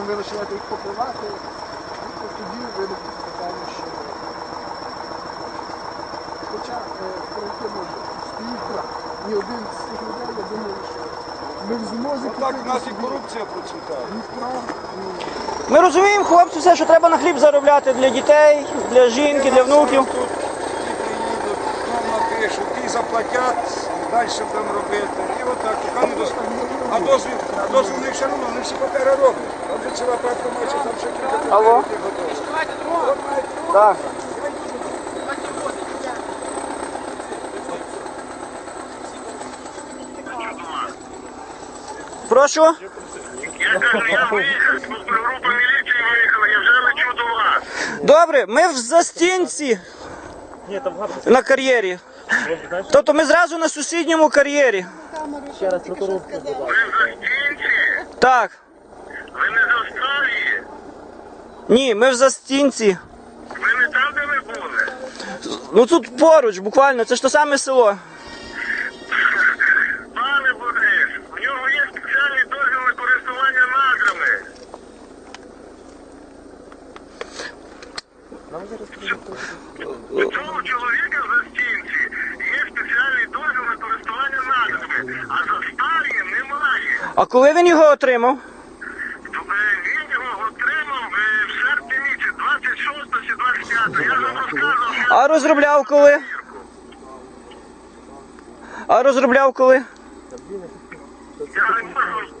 скажімо, ви починаєте їх покривати, ну, то тоді виникне питання, що хоча е, пройти може крах. Ні один з цих людей, я думаю, що ми в змозі Ну так, у нас і корупція процвітає. Ми розуміємо, хлопці, все, що треба на хліб заробляти для дітей, для жінки, для внуків. Тут ті приїдуть, нам заплатять, далі будемо робити. І отак, не. А дозвіл, дозвіл в все одно, вони всі папери роблять. Там же ціла папка має, там ще кілька Алло? паперів готові. Так. Прошу. Я кажу, я виїхав, група міліції виїхала, я вже лечу до вас. Добре, ми в застінці на кар'єрі. Тобто ми зразу на сусідньому кар'єрі. Ви в застінці? Так. Ви не з Австралії? Ні, ми в застінці. Ви не там, де ви були? Ну тут поруч, буквально, це ж те саме село. Пане Борис, в нього є спеціальний дозвіл на користування надрами. У цього чоловіка в застінці є спеціальний дозвіл на користування надрами, а за старі немає. А коли він його отримав? Він його отримав е, в серпні місяці, 26 чи 25. Я вам розказував, що А розробляв коли? А розробляв коли? я не можу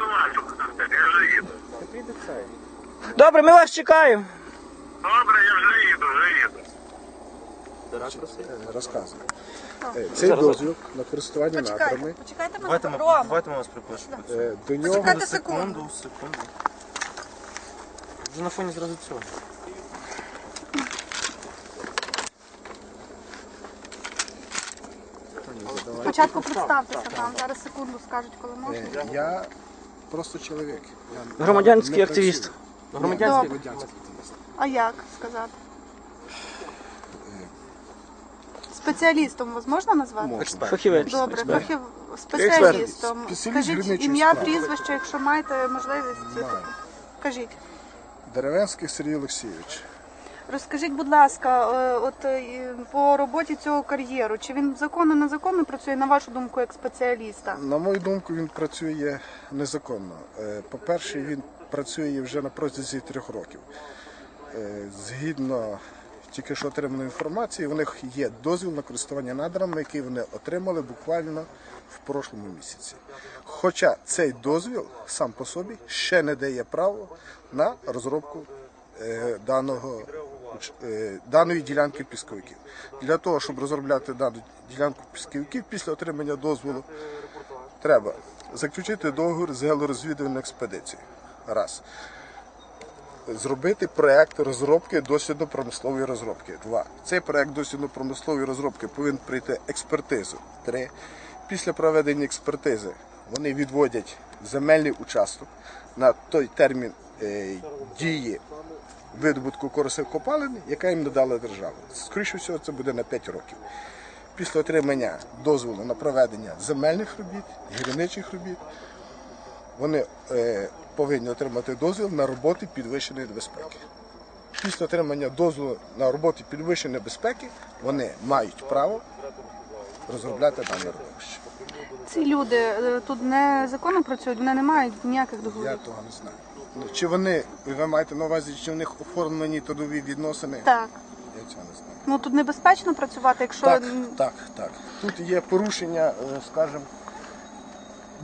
вас. Я вже їду. Добре, ми вас чекаємо. Добре, я вже їду, вже їду. розказує. Цей дозвіл на користування надрами, Почекайте мене, Давайте ми, Рома. давайте ми вас припишемо. е, до нього Почекайте секунду. Секунду, секунду. Вже на фоні зразу цього. Спочатку представтеся там, зараз секунду скажуть, коли можна. Е, Я просто чоловік. Я Громадянський не активіст. працюю. Громадянський. Активіст. А як сказати? Спеціалістом вас можна назвати? Можна. Фахівець. Добре, експерт. фахів... спеціалістом. Спеціаліст Скажіть ім'я, прізвище, якщо маєте можливість. Маю. Кажіть. Деревенський Сергій Олексійович. Розкажіть, будь ласка, е, от е, по роботі цього кар'єру, чи він законно незаконно працює, на вашу думку, як спеціаліста? На мою думку, він працює незаконно. Е, По-перше, він працює вже на протязі трьох років. Е, Згідно тільки що отриманої інформації, у них є дозвіл на користування надрами, який вони отримали буквально в прошлому місяці. Хоча цей дозвіл сам по собі ще не дає право на розробку е, даного е, даної ділянки пісковиків. Для того, щоб розробляти дану ділянку пісковиків після отримання дозволу, треба заключити договір з геолорозвідувальною експедицією. Раз. Зробити проект розробки дослідно-промислової розробки. Два. Цей проект дослідно-промислової розробки повинен пройти експертизу. Три. Після проведення експертизи вони відводять земельний участок на той термін е, дії видобутку корисних копалин, яка їм надала держава. Скоріше всього, це буде на 5 років. Після отримання дозволу на проведення земельних робіт, гірничих робіт, вони е, повинні отримати дозвіл на роботи підвищеної безпеки. Після отримання дозволу на роботи підвищеної безпеки вони мають право розробляти дане родовище. Ці люди е, тут незаконно працюють, вони не мають ніяких договорів. Я того не знаю. Ну, Чи вони, ви маєте на увазі, чи в них оформлені трудові відносини? Так. Я цього не знаю. Ну тут небезпечно працювати, якщо Так, так, так. Тут є порушення, е, скажімо,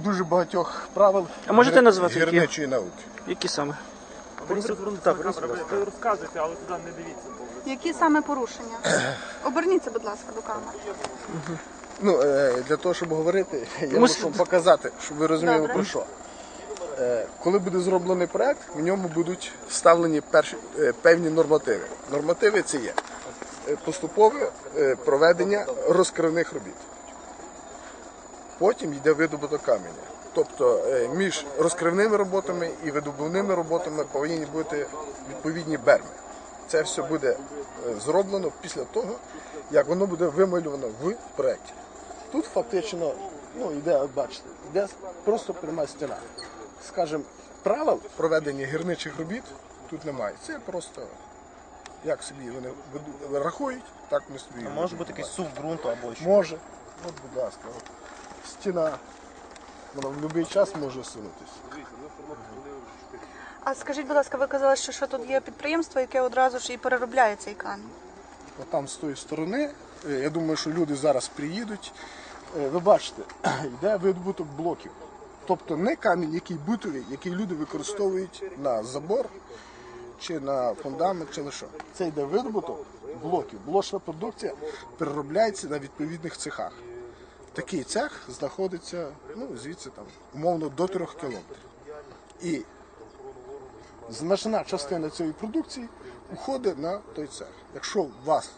дуже багатьох правил А можете назвати, які? гірничої науки. Які саме? Так, Ви розказуєте, але туди не дивіться. які саме порушення? Оберніться, будь ласка, до камери. Ну, е, для того, щоб говорити, я мушу показати, щоб ви розуміли Добре. про що. Е, Коли буде зроблений проект, в ньому будуть вставлені перші, е, певні нормативи. Нормативи це є е, поступове е, проведення розкривних робіт. Потім йде видобуток каменя. Тобто е, між розкривними роботами і видобувними роботами повинні бути відповідні берми. Це все буде е, зроблено після того, як воно буде вималювано в проєкті. Тут фактично, ну, йде, от бачите, йде просто пряма стіна. Скажімо, правил проведення гірничих робіт тут немає. Це просто як собі вони рахують, так ми собі. А може бути якийсь сув ґрунту або що? Може. От, будь ласка. Стіна. Вона в будь-який час може сунутися. А скажіть, будь ласка, ви казали, що, що тут є підприємство, яке одразу ж і переробляє цей камінь. От там з тої сторони, е, я думаю, що люди зараз приїдуть. Е, Ви бачите, йде видобуток блоків. Тобто не камінь, який бутовий, який люди використовують на забор чи на фундамент, чи на що. Це йде видобуток блоків. Блочна продукція переробляється на відповідних цехах. Такий цех знаходиться, ну, звідси там, умовно, до 3 кілометрів. І значна частина цієї продукції уходить на той цех. Якщо вас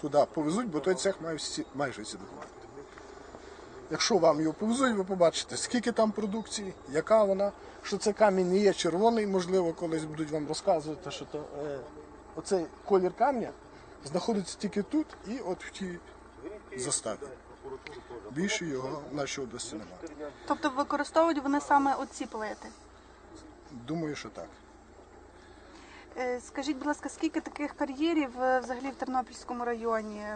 туди повезуть, бо той цех має всі, майже всі документи. Якщо вам його повезуть, ви побачите, скільки там продукції, яка вона, що це камінь не є червоний, можливо, колись будуть вам розказувати, що то, е, оцей колір камня знаходиться тільки тут і от в тій заставі. Більше його в нашій області немає. Тобто використовують вони саме оці плити. Думаю, що так. Е, Скажіть, будь ласка, скільки таких кар'єрів е, взагалі в Тернопільському районі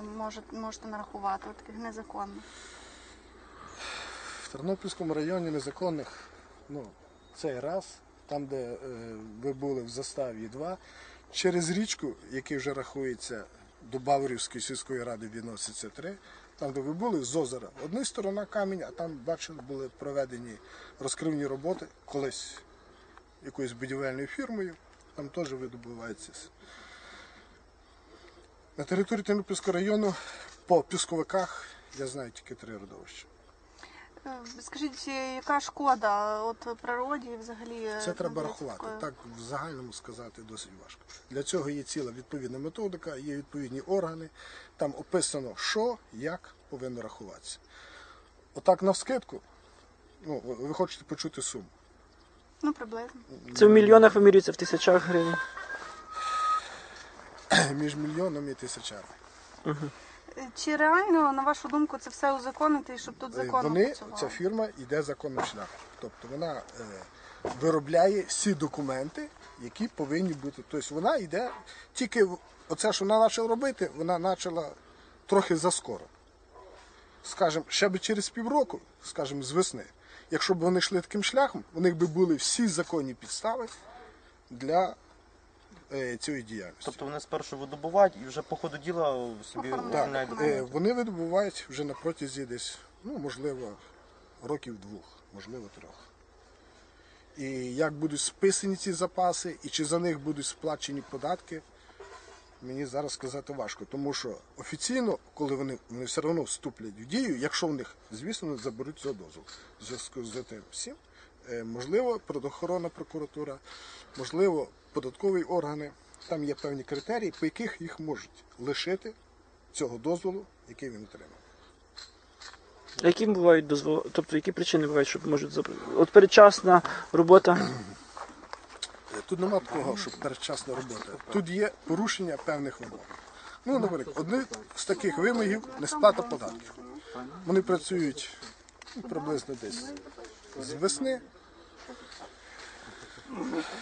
можете, нарахувати, таких незаконних? В Тернопільському районі незаконних, ну, цей раз, там, де е, ви були в заставі 2, через річку, який вже рахується до Баврівської сільської ради відноситься 3, там, де ви були, з озера. Одна сторона камінь, а там, бачили, були проведені розкривні роботи колись якоюсь будівельною фірмою, там теж видобувається. На території Тернопільського району по пісковиках я знаю тільки три родовища. Скажіть, яка шкода от природі і взагалі? е, Це треба рахувати. Так в загальному сказати досить важко. Для цього є ціла відповідна методика, є відповідні органи. Там описано, що, як повинно рахуватися. Отак навскидку, ну, ви- хочете почути суму. Ну, приблизно. Це в мільйонах вимірюється в тисячах гривень. Між мільйоном і тисячами. Е, Чи реально, на вашу думку, це все узаконити і щоб тут Е, законно Вони, працювало? ця фірма йде законним шляхом. Тобто вона е, виробляє всі документи, які повинні бути. Тобто вона йде тільки оце, що вона почала робити, вона почала трохи заскоро. Скажем, ще би через півроку, скажімо, з весни, якщо б вони йшли таким шляхом, у них би були всі законні підстави для е, цієї діяльності. Тобто вони спершу видобувають і вже по ходу діла собі оформляють Е. Вони видобувають вже на протязі десь, ну, можливо, років двох, можливо, трьох. І як будуть списані ці запаси, і чи за них будуть сплачені податки, мені зараз сказати важко. Тому що офіційно, коли вони, вони все одно вступлять в дію, якщо в них, звісно, заберуть цього дозволу. В зв'язку з тим всім, можливо, природоохоронна прокуратура, можливо, податкові органи. Там є певні критерії, по яких їх можуть лишити цього дозволу, який він отримав. А які бувають дозволи? Тобто які причини бувають, що можуть забрати? От передчасна робота. Е, Тут нема такого, що передчасна робота. Тут є порушення певних вимог. Ну, наприклад, одне з таких вимогів несплата податків. Вони працюють ну, приблизно десь з весни.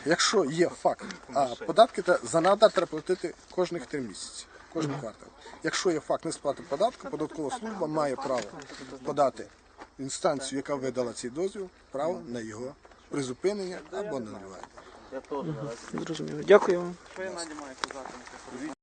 Якщо є факт, а податки за надр треба платити кожних три місяці, кожен квартал. Якщо є факт несплати податку, податкова служба має право подати інстанцію, яка видала цей дозвіл, право на його призупинення або анулювання. Зрозуміло. Дякую вам.